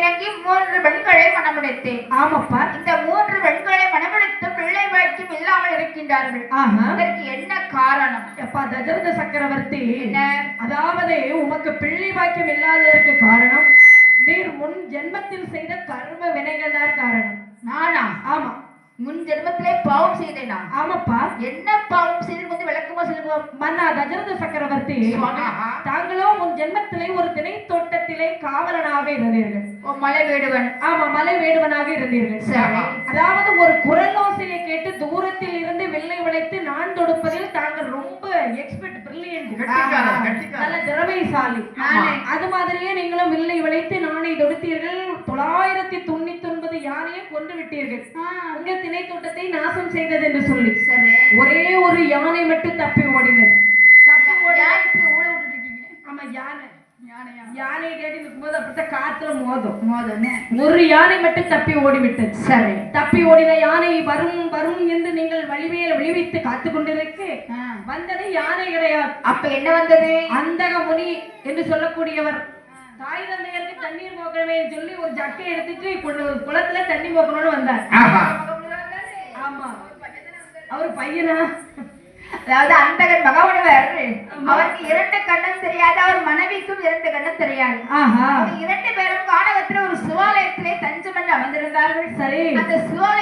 இறங்கி மூன்று பெண்களை மணமுடித்தேன். ஆமாப்பா. இந்த மூன்று பெண்களை மணமுடித்து பிள்ளை பாக்கியம் இல்லாமல் இருக்கின்றார்கள். அதற்கு என்ன காரணம்? அப்பா தசரத சக்கரவர்த்தி. என்ன? அதாவது உமக்கு பிள்ளை பாக்கியம் இல்லாததற்கு காரணம் நீர் முன் ஜென்மத்தில் செய்த கர்ம வினைகள் தான் காரணம். நானா? ஆமா. முன் ஜென்மத்திலே பாவம் செய்தேனா? ஆமாப்பா. என்ன பாவம் செய்து வந்து விளக்கமா சொல்லுவோம்? மன்னா தசரத சக்கரவர்த்தி ஆஹா. ஜென்மத்திலே ஒரு திணை தோட்டத்திலே காவலனாக இருந்தீர்கள். மலை வேடுவன். ஆமா மலை வேடுவனாக இருந்தீர்கள். அதாவது ஒரு குரலோசையை கேட்டு தூரத்தில் இருந்து வில்லை விளைத்து நான் தொடுப்பதில் தாங்கள் ரொம்ப எக்ஸ்பர்ட் பிரில்லியன்ட். நல்ல திறமைசாலி. அது மாதிரியே நீங்களும் வில்லை விளைத்து நாணை தொடுத்தீர்கள். தொள்ளாயிரத்தி தொண்ணூத்தி ஒன்பது யானையை கொன்று விட்டீர்கள். உங்க திணை தோட்டத்தை நாசம் செய்தது என்று சொல்லி. ஒரே ஒரு யானை மட்டும் தப்பி ஓடினது. தப்பி ஓடி ஆமா யானை. யானையா? யானை தேடி நிற்கும்போது அப்படித்தான் காத்துல மோதும். மோதனே ஒரு யானை மட்டும் தப்பி ஓடிவிட்டது. சரி. தப்பி ஓடின யானை வரும் வரும் என்று நீங்கள் வழிவேல் விளைவித்து காத்து கொண்டிருக்க. வந்தது யானை கிடையாது. அப்ப என்ன வந்தது? அந்தக முனி என்று சொல்லக்கூடியவர். தாய் தந்தையருக்கு தண்ணீர் மோக்கணுமே சொல்லி ஒரு ஜக்கை எடுத்துட்டு குளத்துல தண்ணி மோக்கணும்னு வந்தார். ஆமா. அவர் பையனா? அதாவது அந்தகன் மகவனவர் அவருக்கு இரண்டு கண்ணும் தெரியாது அவர் மனைவிக்கும் இரண்டு கண்ணும் தெரியாது. இரண்டு பேரும் கானகத்துல ஒரு சிவாலயத்திலே தஞ்சம் என்று அமர்ந்திருந்தார்கள். சரி. அந்த சிவாலயத்திலே